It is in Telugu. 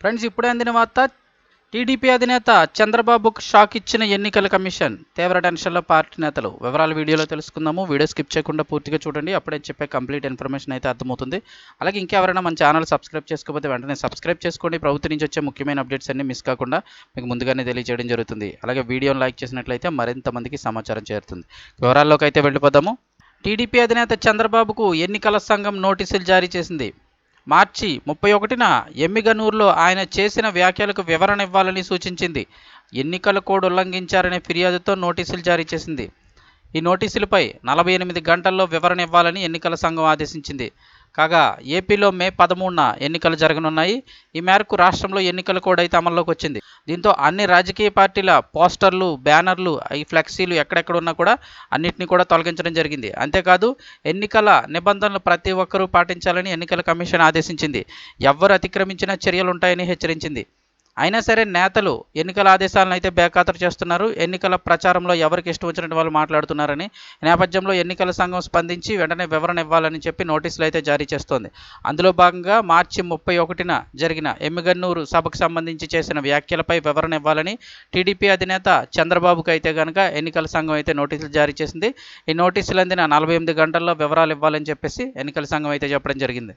ఫ్రెండ్స్ ఇప్పుడే అందిన వార్త టీడీపీ అధినేత చంద్రబాబుకు షాక్ ఇచ్చిన ఎన్నికల కమిషన్. తీవ్ర టెన్షన్లో పార్టీ నేతలు. వివరాలు వీడియోలో తెలుసుకుందాము. వీడియో స్కిప్ చేయకుండా పూర్తిగా చూడండి. అప్పుడే చెప్పే కంప్లీట్ ఇన్ఫర్మేషన్ అయితే అర్థమవుతుంది. అలాగే ఇంకెవరైనా మన ఛానల్ సబ్స్క్రైబ్ చేసుకోకపోతే వెంటనే సబ్స్క్రైబ్ చేసుకోండి. ప్రభుత్వం నుంచి వచ్చే ముఖ్యమైన అప్డేట్స్ అన్ని మిస్ కాకుండా మీకు ముందుగానే తెలియజేయడం జరుగుతుంది. అలాగే వీడియోను లైక్ చేసినట్లయితే మరింత మందికి సమాచారం చేరుతుంది. వివరాల్లోకి అయితే వెళ్ళిపోదాము. టీడీపీ అధినేత చంద్రబాబుకు ఎన్నికల సంఘం నోటీసులు జారీ చేసింది. మార్చి ముప్పై ఒకటిన ఎమ్మిగనూరులో ఆయన చేసిన వ్యాఖ్యలకు వివరణ ఇవ్వాలని సూచించింది. ఎన్నికల కోడ్ ఉల్లంఘించారనే ఫిర్యాదుతో నోటీసులు జారీ చేసింది. ఈ నోటీసులపై నలభై ఎనిమిది గంటల్లో వివరణ ఇవ్వాలని ఎన్నికల సంఘం ఆదేశించింది. కాగా ఏపీలో మే పదమూడున ఎన్నికలు జరగనున్నాయి. ఈ మేరకు రాష్ట్రంలో ఎన్నికల కోడ్ అయితే అమల్లోకి వచ్చింది. దీంతో అన్ని రాజకీయ పార్టీల పోస్టర్లు బ్యానర్లు ఈ ఫ్లెక్సీలు ఎక్కడెక్కడ ఉన్నా కూడా అన్నింటినీ కూడా తొలగించడం జరిగింది. అంతేకాదు ఎన్నికల నిబంధనలు ప్రతి ఒక్కరూ పాటించాలని ఎన్నికల కమిషన్ ఆదేశించింది. ఎవరు అతిక్రమించినా చర్యలు ఉంటాయని హెచ్చరించింది. అయినా సరే నేతలు ఎన్నికల ఆదేశాలను అయితే బేఖాతరు చేస్తున్నారు. ఎన్నికల ప్రచారంలో ఎవరికి ఇష్టం వచ్చినట్టు వాళ్ళు మాట్లాడుతున్నారని నేపథ్యంలో ఎన్నికల సంఘం స్పందించి వెంటనే వివరణ ఇవ్వాలని చెప్పి నోటీసులు అయితే జారీ చేస్తోంది. అందులో భాగంగా మార్చి ముప్పై ఒకటిన జరిగిన ఎమ్మిగన్నూరు సభకు సంబంధించి చేసిన వ్యాఖ్యలపై వివరణ ఇవ్వాలని టీడీపీ అధినేత చంద్రబాబుకు అయితే కనుక ఎన్నికల సంఘం అయితే నోటీసులు జారీ చేసింది. ఈ నోటీసులు అందిన నలభై ఎనిమిది గంటల్లో వివరాలు ఇవ్వాలని చెప్పేసి ఎన్నికల సంఘం అయితే చెప్పడం జరిగింది.